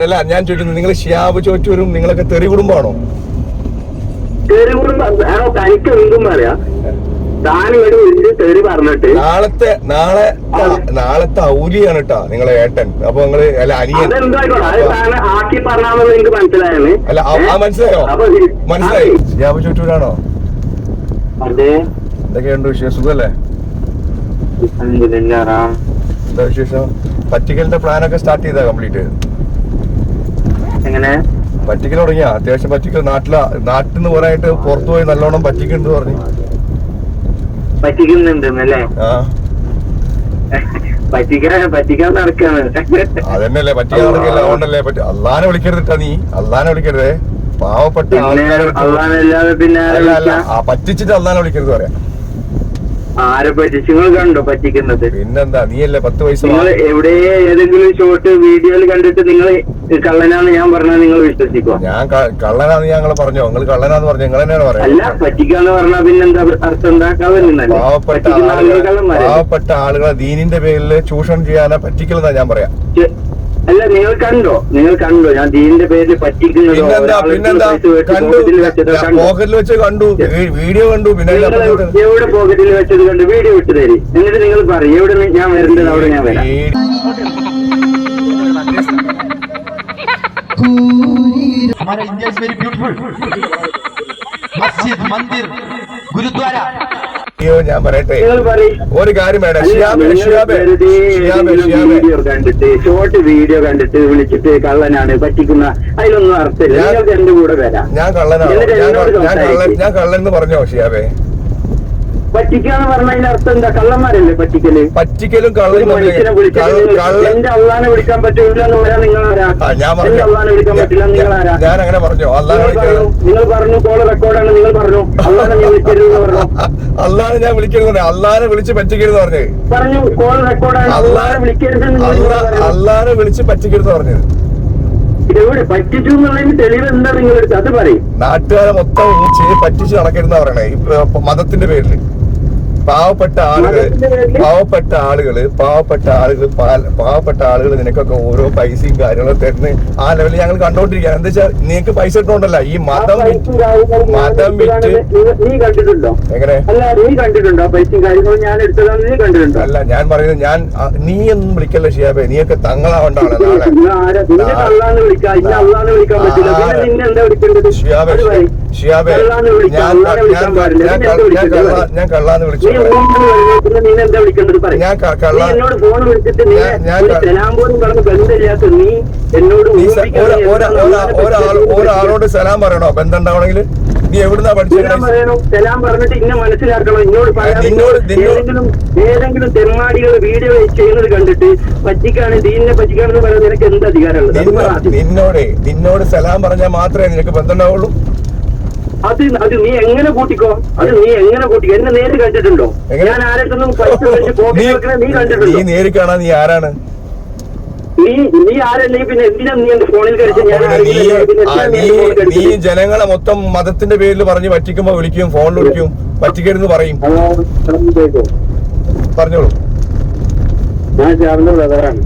അല്ല ഞാൻ ചോദിക്കുന്നു നിങ്ങൾ ഷിയാബ് ചോറ്റൂരും നിങ്ങളൊക്കെ തെറി കുടുംബമാണോ? തെറി കുടുംബം തനിക്ക് പറയാ. നാളത്തെ നാളെ നാളത്തെ ഔലിയാണ് കേട്ടാ നിങ്ങളെ ഏട്ടൻ. അപ്പൊ നിങ്ങൾ അല്ല അനിയൻ. അല്ല ആ- മനസ്സിലായോ? മനസ്സിലായി. ഷിയാബ് ചോറ്റൂരാണോ? എന്തൊക്കെയുണ്ട് വിശേഷം? സുഖല്ലേ? റാം. എന്താ വിശേഷം? പറ്റിക്കലിന്റെ പ്ലാനൊക്കെ സ്റ്റാർട്ട് ചെയ്താ കംപ്ലീറ്റ് എങ്ങനെ? പറ്റിക്കൽ തുടങ്ങിയ. അത്യാവശ്യം പറ്റിക്കൽ. നാട്ടിലാ നാട്ടിൽ നിന്ന് പോരായിട്ട് പുറത്തു പോയി നല്ലോണം പറ്റിക്കുന്നുണ്ട് പറഞ്ഞു. പറ്റിക്കുന്നുണ്ടെന്നല്ലേ? ആ. പറ്റിക്കാൻ നടക്കില്ല. അതുകൊണ്ടല്ലേ പറ്റി അള്ളാനെ വിളിക്കരുതിട്ടാ നീ. അള്ളാനെ വിളിക്കരുതേ. പാവപ്പെട്ട അല്ല അല്ല. പറ്റിച്ചിട്ട് അള്ളാനെ വിളിക്കരുത് പറയാം. ആരെ പറ്റിച്ച് നിങ്ങൾ കണ്ടോ പറ്റിക്കുന്നത്? പിന്നെന്താ? നീയല്ലേ പത്ത് പൈസ നിങ്ങൾ എവിടെ ഏതെങ്കിലും ഷോട്ട് വീഡിയോയിൽ കണ്ടിട്ട് നിങ്ങൾ കള്ളനാന്ന് ഞാൻ പറഞ്ഞാൽ നിങ്ങൾ വിശ്വസിക്കോ ഞാൻ കള്ളനാന്ന് ഞങ്ങൾ പറഞ്ഞോ? നിങ്ങൾ കള്ളനാന്ന് പറഞ്ഞു? നിങ്ങൾ തന്നെയാണ് അല്ല പറയാം പറ്റിക്കാന്ന് പറഞ്ഞാൽ പിന്നെന്താ അർത്ഥം എന്താ പാവപ്പെട്ട കള്ളന്മാരെ പാവപ്പെട്ട ആളുകളെ ദീനിന്റെ പേരിൽ ചൂഷണം ചെയ്യാനാ പറ്റിക്കലെന്നാ ഞാൻ പറയാം. അല്ല നിങ്ങൾ കണ്ടോ നിങ്ങൾ കണ്ടോ ഞാൻ ദീനിന്റെ പേരിൽ പറ്റിക്കുന്നതോ പിന്നെന്താ ഒരാൾക്ക് പിന്നെന്താ പൈസ മേടിച്ച് കണ്ടു പോക്കറ്റിൽ വെച്ചതോ കണ്ടോ പോക്കറ്റിൽ വെച്ച് കണ്ടു വീ- വീഡിയോ കണ്ടു പിന്നെ നിങ്ങൾ അതിനപ്പുറത്തോട്ട് എവിടെ പോക്കറ്റിൽ വെച്ചത് കണ്ട് വീഡിയോ വിട്ടു തരി എന്നിട്ട് നിങ്ങൾ പറയും എവിടെ നിന്ന് ഞാൻ വരേണ്ടത് അവിടെ ഞാൻ വരാം ഈ- हमारा इंडिया इज वेरी ब्यूटीफुल मस्जिद मंदिर गुरुद्वारा അയ്യോ ഞാൻ പറയട്ടെ. ഒരു കാര്യം വേണം. ഷിയാബേ ഷിയാബെ ഷിയാബെ കണ്ടിട്ട് ഷോർട്ട് വീഡിയോ കണ്ടിട്ട് വിളിച്ചിട്ട് കള്ളനാണ് പറ്റിക്കുന്ന അതിലൊന്നും അർത്ഥമില്ല. ഞാൻ- കള്ളനാണ് എന്റെ കൂടെ വരാം. ഞാൻ കള്ളനാണ്? ഞാൻ ഞാൻ കള്ളൻ ഞാൻ കള്ളൻ എന്ന് പറഞ്ഞോ ഷിയാബെ? പറ്റിക്കാന്ന് പറഞ്ഞതിന്റെ അർത്ഥം എന്താ? കള്ളന്മാരല്ലേ പറ്റിക്കൽ? പറ്റിക്കലും കള്ളനും എന്റെ അള്ളാനെ വിളിക്കാൻ പറ്റില്ല എന്ന് പറയാൻ നിങ്ങൾ ആരാ എന്റെ അള്ളാനെ വിളിക്കാൻ പറ്റില്ല നിങ്ങൾ ആരാ ഞാൻ അങ്ങനെ പറഞ്ഞു. നിങ്ങൾ പറഞ്ഞു. കോൾ റെക്കോർഡാണ് നിങ്ങൾ പറഞ്ഞു. അള്ളാനെ ഞാൻ വിളിക്കരുത് പറഞ്ഞു. അള്ളാനെ ഞാൻ വിളിക്കരുത് അള്ളാനെ വിളിച്ച് പറ്റിക്കരുത് പറഞ്ഞു. പറഞ്ഞു. കോൾ റെക്കോർഡാണ് അള്ളാനെ വിളിക്കരുത് അള്ളാനെ വിളിച്ച് പറ്റിക്കരുത് പറഞ്ഞത് പറ്റിച്ചു എന്നുള്ളതിന് തെളിവ് എന്താ നിങ്ങൾ എടുത്ത് അത് പറയും. നാട്ടുകാരെ മൊത്തം പറ്റിച്ചു നടക്കരുന്ന പറയണേ. മതത്തിന്റെ പേരിൽ. പാവപ്പെട്ട ആളുകൾ പാവപ്പെട്ട ആളുകൾ പാവപ്പെട്ട ആളുകൾ പാവപ്പെട്ട ആളുകൾ നിനക്കൊക്കെ ഓരോ പൈസയും കാര്യങ്ങളും തരുന്ന ആ ലെവലിൽ ഞങ്ങൾ കണ്ടോണ്ടിരിക്കുകയാണ്. എന്താ വെച്ചാൽ നിനക്ക് പൈസ ഇട്ടോണ്ടല്ല ഈ മതം മതം വിറ്റ് നീ- നീ കണ്ടിട്ടുണ്ടോ? എങ്ങനെ? അല്ല നീ കണ്ടിട്ടുണ്ടോ? പൈസയും കാര്യങ്ങളും ഞാൻ എടുത്തതാണ് നീ കണ്ടിട്ടുണ്ടോ? അല്ല ഞാൻ പറയുന്നത് ഞാൻ നീ ഒന്നും വിളിക്കല്ല ഷിയാബെ. നീയൊക്കെ തങ്ങളാവണ്ടാണ് നാളെ. ഷിയാബെ. ഷിയാബെ ഞാൻ ഞാൻ ഞാൻ കള്ളാന്ന് വിളിച്ചു? ഞാൻ കള്ള- ഞാൻ- ഒരാളോട് സലാം പറയണോ? ബന്ധം ഉണ്ടാവണമെങ്കിൽ നീ എവിടുന്നാ ഏതെങ്കിലും തെമ്മാടികൾ വീഡിയോ ചെയ്യുന്നത് കണ്ടിട്ട് പറ്റിക്കാണ്. ദീനിനെ പറ്റിക്കാണെന്ന് പറയുന്നത് നിനക്ക് എന്ത് അധികാരമുള്ളത്. നിന്നോടെ നിന്നോട് സലാം പറഞ്ഞാൽ മാത്രമേ നിനക്ക് ബന്ധം ഉണ്ടാവുള്ളൂ അത് അത് നീ എങ്ങനെ കൂട്ടിക്കോ അത് നീ എങ്ങനെ കൂട്ടിക്കോ എന്നെ നേരിട്ട് കണ്ടിട്ടുണ്ടോ ഞാൻ ആരൊന്നും പൈസ വെച്ച് നീ നീ കണ്ടിട്ടുണ്ടോ നേരി കാണാൻ നീ ആരാണ് നീ നീ ആരല്ലെങ്കിൽ പിന്നെ എന്തിനാ നീ എന്റെ ഫോണിൽ കഴിച്ച് നീ നീ നീ നീ? ജനങ്ങളെ മൊത്തം മതത്തിന്റെ പേരിൽ പറഞ്ഞ് പറ്റിക്കുമ്പോ വിളിക്കും ഫോണിൽ വിളിക്കും പറ്റിക്കരുന്ന് പറയും പറഞ്ഞോളൂ ഞാൻ ഷാബിന്റെ ബ്രദറാണ്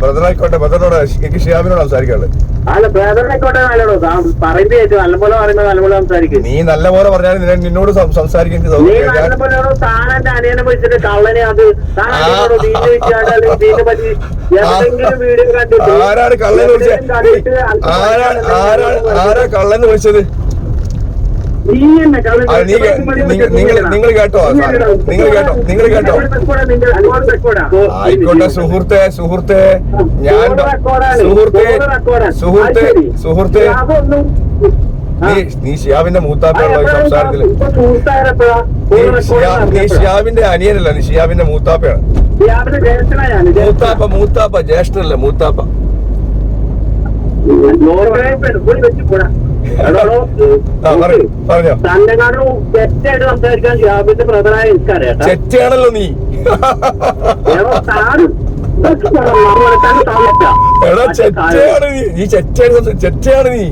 ബ്രദറായിക്കോട്ടെ ബ്രദറിനോട് എനിക്ക് ഷിയാബിനോട് സംസാരിക്കാനുള്ളത്. അല്ല ബ്രദറിനെക്കോട്ടെ നല്ലടോ പറയുന്നത് ഏറ്റവും നല്ലപോലെ പറയുന്നത് നല്ലപോലെ സംസാരിക്കും. നീ നല്ല പോലെ പറഞ്ഞാൽ നിന്നെ- നിന്നോട് സം- സംസാരിക്കാൻ എനിക്ക് നീ സൗകര്യം ഞാൻ- നല്ലപോലെയാണോ? താനെന്റെ അനിയനെ വിളിച്ചിട്ട് കള്ളനെ അത് താൻ അതിനോട് ദീനെ വിളിച്ചാണ്ട് അല്ലെങ്കിൽ ദീനെ പറ്റി എന്തെങ്കിലും വീഡിയോ കണ്ടിട്ട് ആരാണ് കള്ളൻ വിളിച്ചത്? എന്തെങ്കിലും കണ്ടിട്ട് ആരാണ് ആരാണ് ആരാ കള്ളൻ വിളിച്ചത് നീ തന്നെ കള്ളൻ ആ, നീ കേ- നിങ്ങൾ- കേട്ടോ നിങ്ങൾ കേട്ടോ? നിങ്ങൾ കേട്ടോ? ആയിക്കോട്ടെ സുഹൃത്തെ സുഹൃത്തെ. ഞാൻ സുഹൃത്തെ സുഹൃത്തെ സുഹൃത്തെ നീ നീ ഷിയാബിന്റെ മൂത്താപ്പയുള്ള സംസാരത്തിൽ. നീ ഷിയാവിന്റെ നീ ഷിയാബിന്റെ അനിയനല്ല നീ ഷിയാബിന്റെ മൂത്താപ്പയാണ്. മൂത്താപ്പ മൂത്താപ്പ ജ്യേഷ്ഠനല്ല മൂത്താപ്പ. ചെറ്റയാണല്ലോ നീ. എടാ ചെറ്റയാണ് നീ. നീ ചെറ്റയാണ് ചെറ്റയാണ് നീ.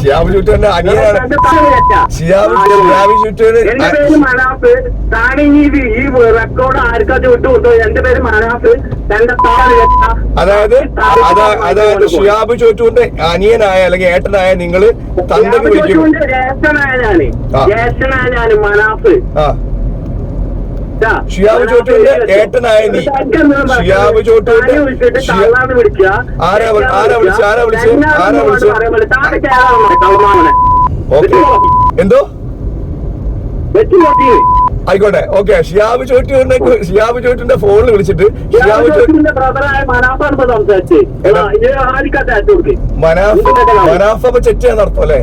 ഷിയാബ് ചുറ്റന്റെ അനിയനാണ്. എന്റെ പേര് തെറ്റാ. ഷിയാബ് ഷിയാബ് ചുറ്റന് എന്റെ പേര് മനാഫ്. ഈ ഈ റെക്കോർഡ് ആർക്കാ വിട്ടു കൊടുത്തോ എന്റെ പേര് മനാഫ്. അതായത് അതാ അതായത് ഷിയാബ് ചോറ്റുവിന്റെ അനിയനായ അല്ലെങ്കിൽ ഏട്ടനായ നിങ്ങൾ തന്നെ വിളിക്കും. ജ്യേഷ്ഠനായ ഞാൻ. മനാഫ്. ഷിയാബ് ഏട്ടനായ നീ. ഷിയാബ് വിളിക്കുക. ആരാ ആരാ വിളിച്ച? ആരാ വിളിച്ച? ആരാ വിളിച്ച? ഓക്കെ. എന്തോ. ആയിക്കോട്ടെ. ഓക്കെ. ഷിയാബ് ചോട്ടൂരിനെ ഷിയാബ് ചോട്ടൂരിന്റെ ഫോണിൽ വിളിച്ചിട്ട് ഷിയാബ് ചോട്ടൂരിന്റെ മനാഫ മനാഫ അപ്പൊ അല്ലേ മനാഫ് ആണെന്ന് ഞാൻ കേരളമാണ്. നിന്റെ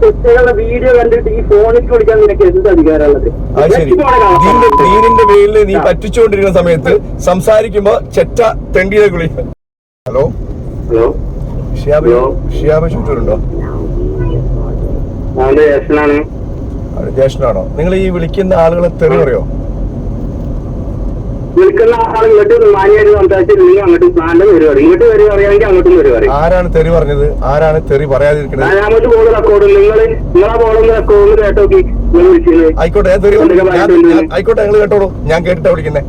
തെറ്റുകളുടെ വീഡിയോ കണ്ടിട്ട് ഈ ഫോണിൽ വിളിക്കാൻ നിനക്ക് എന്ത് അധികാരമുള്ളത്? അത് ശരി. ദീനിന്റെ ദീനിന്റെ പേരിൽ നീ പറ്റിച്ചുകൊണ്ടിരിക്കുന്ന സമയത്ത് സംസാരിക്കുമ്പോ ചെറ്റ തെണ്ടിയെ വിളി. ഹലോ? ഹലോ? ഷിയാബ്. ഷിയാബ് ചുറ്റൂരുണ്ടോ? ജ്യേഷ്ഠനാണോ നിങ്ങൾ ഈ വിളിക്കുന്ന ആളുകളെ തെറി പറയോ? വിളിക്കുന്ന ആൾ ഇങ്ങോട്ട് മാനിയായിട്ട് സംസാരിച്ച് നിങ്ങൾ അങ്ങോട്ട് പ്ലാന്റ് പരിപാടി ഇങ്ങോട്ട് വരി പറയുകയാണെങ്കിൽ അങ്ങോട്ടും പരിപാടി ആരാണ് തെറി പറഞ്ഞത്? ആരാണ് തെറി പറയാതിരിക്കുന്നത് നാലാമത് കോൾ റെക്കോർഡ് നിങ്ങൾ നിങ്ങളെ കോളൊന്ന് റെക്കോർഡ് കേട്ടോക്കി ആയിക്കോട്ടെ തെറി ആയിക്കോട്ടെ നിങ്ങൾ കേട്ടോളൂ. ഞാൻ കേട്ടിട്ടാ വിളിക്കുന്നേ.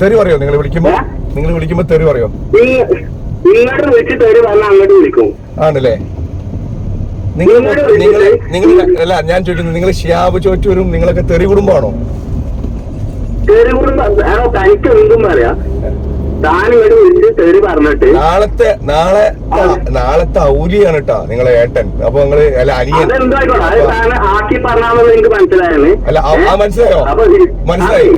തെറി പറയോ? നിങ്ങൾ വിളിക്കുമ്പോ? നിങ്ങൾ വിളിക്കുമ്പോ തെറി പറയോ? ഇങ്ങോട്ട് വിളിച്ച് തെറി പറഞ്ഞാൽ അങ്ങോട്ട് വിളിക്കും. ആണല്ലേ? നിങ്ങൾ നിങ്ങൾ അല്ല ഞാൻ ചോദിക്കുന്നു നിങ്ങൾ ഷിയാബ് ചോറ്റൂരും നിങ്ങളൊക്കെ തെറി കുടുംബമാണോ? തെറി കൂടുമ്പോ തനിക്ക് എന്തും പറയാ. നാളത്തെ നാളെ നാളത്തെ ഔലിയാണ് കേട്ടാ നിങ്ങളെ ഏട്ടൻ. അപ്പൊ നിങ്ങൾ അല്ല അനിയൻ. അല്ല, ആ- മനസ്സിലായോ? മനസ്സിലായി.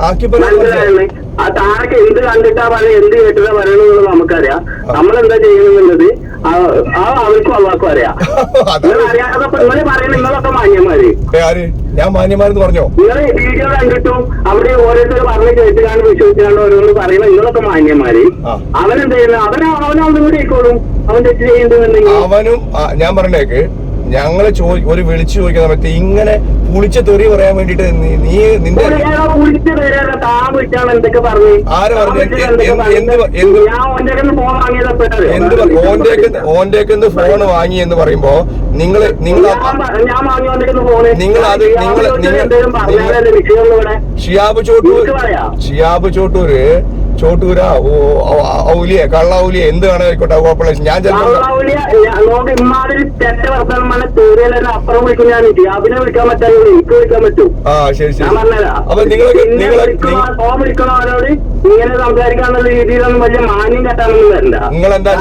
ആക്കി പറ- ആ താരൊക്കെ എന്ത് കണ്ടിട്ടാ പറയുക എന്ത് കേട്ടിട്ടാ പറയണെന്നുള്ളത് നമുക്കറിയാം. നമ്മളെന്താ ചെയ്യുന്നത് ആ അവർക്കും അള്ളാർക്കും അറിയാം. നിങ്ങൾ അറിയാതെ പറയുന്ന നിങ്ങളൊക്കെ മാന്യന്മാര്. ഞാൻ മാന്യന്മാരെന്ന് പറഞ്ഞോ? നിങ്ങൾ വീഡിയോ കണ്ടിട്ടും അവിടെ ഓരോരുത്തർ പറഞ്ഞ് കേട്ടുകാണ് വിശ്വസിക്കാണ്ട് ഓരോന്ന് പറയുന്ന നിങ്ങളൊക്കെ മാന്യന്മാര്. അവനെന്ത് ചെയ്യുന്നത് അവനെ അവനൊന്നും കൂടി ആയിക്കോളും. അവൻ തെറ്റ് ചെയ്യുന്നുണ്ടെങ്കിൽ അവനും ഞാൻ പറഞ്ഞേക്ക് ഞങ്ങൾ ചോ ഒരു വിളിച്ചു ചോദിക്കാൻ സമയത്ത് ഇങ്ങനെ പുളിച്ച തെറി പറയാൻ വേണ്ടിട്ട് നീ- നിന്റെ ആര് പറഞ്ഞു? എന്ത് എന്തൊക്കെ എന്ത് ഫോൺ ഓന്റേക്ക് ഓന്റേക്ക് വാങ്ങി എന്ന് പറയുമ്പോ നിങ്ങൾ നിങ്ങൾ വാങ്ങി നിങ്ങൾ അത് നിങ്ങൾ നിങ്ങൾ ഷിയാബ് ചോട്ടൂർ ഷിയാബ് ചോട്ടൂര് ചോട്ടൂര ഔലിയ കള്ള ഔലിയ എന്ത് വേണമായിക്കോട്ടെ ആയിക്കോട്ടെ കുഴപ്പമില്ല ഞാൻ ആ ശരി ശരി. അപ്പൊ നിങ്ങളൊക്കെ പിന്നെ ഇങ്ങനെ രീതിയിലൊന്നും വലിയ മാന്യം കെട്ടാനൊന്നും വരണ്ട നിങ്ങളെന്താ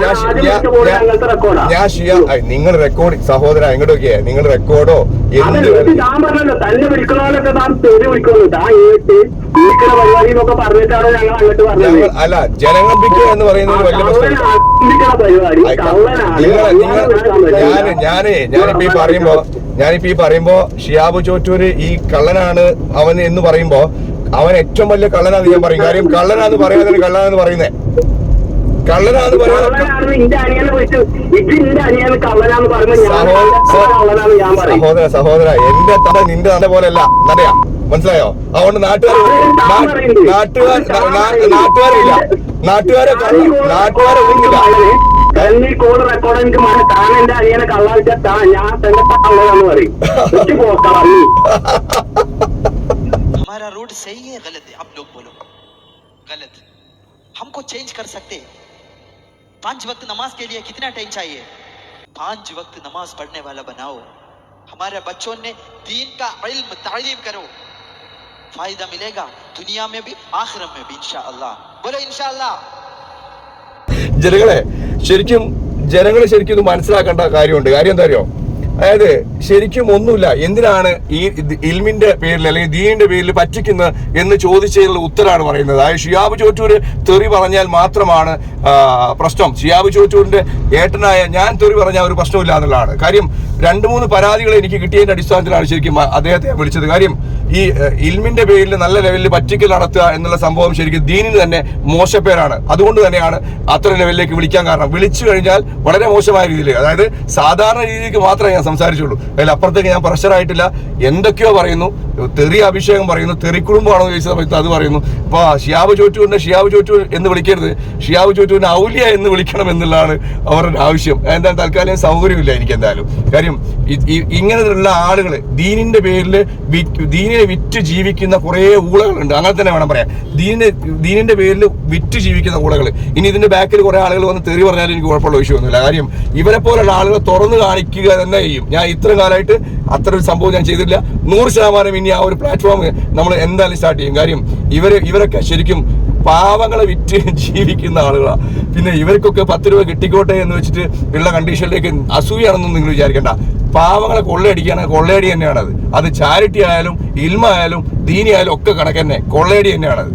ഞാൻ ഷിയ നിങ്ങൾ റെക്കോർഡ് സഹോദര എങ്ങോട്ടൊക്കെയാ നിങ്ങൾ റെക്കോർഡോ എന്ത്? താൻ പറഞ്ഞല്ലോ തന്നെ വിളിക്കണോലൊക്കെ താൻ പേര് വിളിക്കുന്നു താൻ ഇങ്ങോട്ട് വിളിക്കണ പരിപാടി എന്നൊക്കെ പറഞ്ഞിട്ടാണ് ഞങ്ങൾ അങ്ങോട്ട് പറഞ്ഞത്. അല്ല ജനങ്ങൾപ്പിക്കുക എന്ന് പറയുന്നത് വലിയ ഞാൻ ഞാനേ ഞാനിപ്പോ ഈ പറയുമ്പോ ഞാനിപ്പോ ഈ പറയുമ്പോ ഷിയാബ് ചോറ്റൂര് ഈ കള്ളനാണ് അവൻ എന്ന് പറയുമ്പോ അവൻ ഏറ്റവും വലിയ കള്ളനാന്ന് ഞാൻ പറയും. കാര്യം കള്ളനാന്ന് പറയാതെ കള്ളനാന്ന് പറയുന്നേ. കള്ളനാന്ന് പറയാതെ സഹോദര സഹോദര എന്റെ തല നിന്റെ തല പോലെയല്ല. അറിയാ മനസ്സിലായോ? അതുകൊണ്ട് നാട്ടുകാർ നാട്ടുകാർ നാട്ടുകാരില്ല. നാട്ടുകാരെ നാട്ടുകാരെ ഒന്നില്ല എന്നീ കോഡ് റെക്കോർഡ് എനിക്ക് മന- താൻ എന്റെ അനിയനെ കള്ളാഴ്ച ഞാൻ തന്റെ കള്ളനാന്ന് പറയും. വെച്ച് പോക്കളി हमारा रूट सही है गलत है आप लोग बोलो गलत हमको चेंज कर सकते हैं। पांच वक्त नमाज के लिए कितना टाइम चाहिए पांच वक्त नमाज पढ़ने वाला बनाओ हमारे बच्चों ने दीन का इल्म तालीम करो फायदा मिलेगा दुनिया में भी आखिरत में भी इंशाअल्लाह बोलो इंशाअल्लाह ജനങ്ങളെ ശരിക്കും ജനങ്ങൾ ശരിക്കും ഇത് മനസ്സിലാക്കേണ്ട കാര്യമുണ്ട് കാര്യം എന്താ അറിയോ അതായത് ശരിക്കും ഒന്നുമില്ല. എന്തിനാണ് ഈ ഇൽമിന്റെ പേരിൽ അല്ലെങ്കിൽ ദീനിന്റെ പേരിൽ പറ്റിക്കുന്നത് എന്ന് ചോദിച്ചതിനുള്ള ഉത്തരാണ് പറയുന്നത്. അതായത് ഷിയാബ് ചോറ്റൂര് തെറി പറഞ്ഞാൽ മാത്രമാണ് പ്രശ്നം. ഷിയാബ് ചോറ്റൂരിന്റെ ഏട്ടനായ ഞാൻ തെറി പറഞ്ഞാൽ ഒരു പ്രശ്നമില്ല എന്നുള്ളതാണ്. കാര്യം രണ്ട് മൂന്ന് പരാതികൾ എനിക്ക് കിട്ടിയതിന്റെ അടിസ്ഥാനത്തിലാണ് ശരിക്കും അദ്ദേഹത്തെ വിളിച്ചത്. കാര്യം ഈ ഇൽമിന്റെ പേരിൽ നല്ല ലെവലിൽ പറ്റിക്കൽ നടത്തുക എന്നുള്ള സംഭവം ശരിക്കും ദീനിന് തന്നെ മോശപ്പേരാണ്. അതുകൊണ്ട് തന്നെയാണ് അത്ര ലെവലിലേക്ക് വിളിക്കാൻ കാരണം. വിളിച്ചു കഴിഞ്ഞാൽ വളരെ മോശമായ രീതിയിൽ അതായത് സാധാരണ രീതിക്ക് മാത്രമേ സംസാരിച്ചുള്ളൂ. അതിൽ അപ്പുറത്തേക്ക് ഞാൻ പ്രഷറായിട്ടില്ല. എന്തൊക്കെയോ പറയുന്നു. തെറി അഭിഷേകം പറയുന്നു. തെറിക്കുടുംബമാണോ ചോദിച്ച സമയത്ത് അത് പറയുന്നു. അപ്പൊ ഷിയാബ് ചോറ്റുവിന്റെ ഷിയാബ് ചോറ്റു എന്ന് വിളിക്കരുത്. ഷിയാബ് ചോറ്റൂരിനെ ഔലിയ എന്ന് വിളിക്കണം എന്നുള്ളതാണ് അവരുടെ ആവശ്യം. എന്തായാലും തൽക്കാലം സൗകര്യമില്ല എനിക്ക് എന്തായാലും. കാര്യം ഇങ്ങനെയുള്ള ആളുകൾ ദീനിന്റെ പേരിൽ ദീനിനെ വിറ്റ് ജീവിക്കുന്ന കുറേ ഊളകളുണ്ട്. അങ്ങനെ തന്നെ വേണം പറയാം ദീനിന്റെ ദീനിന്റെ പേരിൽ വിറ്റ് ജീവിക്കുന്ന ഊളകൾ ഇനി ഇതിന്റെ ബാക്കിൽ കുറെ ആളുകൾ വന്ന് തെറി പറഞ്ഞാലും എനിക്ക് കുഴപ്പമുള്ള വിഷയമൊന്നുമില്ല. കാര്യം ഇവരെ പോലുള്ള ആളുകളെ തുറന്നു കാണിക്കുക തന്നെ ചെയ്യും. ഞാൻ ഇത്ര കാലമായിട്ട് അത്ര ഒരു സംഭവം ഞാൻ ചെയ്തിട്ടില്ല. നൂറ് ശതമാനം ഇനി ആ ഒരു പ്ലാറ്റ്ഫോം നമ്മൾ എന്തായാലും സ്റ്റാർട്ട് ചെയ്യും. കാര്യം ഇവർ ഇവരൊക്കെ ശരിക്കും പാവങ്ങളെ വിറ്റ് ജീവിക്കുന്ന ആളുകളാണ് പിന്നെ ഇവർക്കൊക്കെ പത്ത് രൂപ കിട്ടിക്കോട്ടെ എന്ന് വെച്ചിട്ട് ഉള്ള കണ്ടീഷനിലേക്ക് അസൂയാണെന്നൊന്നും നിങ്ങൾ വിചാരിക്കേണ്ട. പാവങ്ങളെ കൊള്ളയടിക്കാണ് കൊള്ളയടി തന്നെയാണത്. അത് ചാരിറ്റി ആയാലും ഇൽമ ആയാലും ദീനി ആയാലും ഒക്കെ കണക്ക് തന്നെ. കൊള്ളയടി തന്നെയാണത്.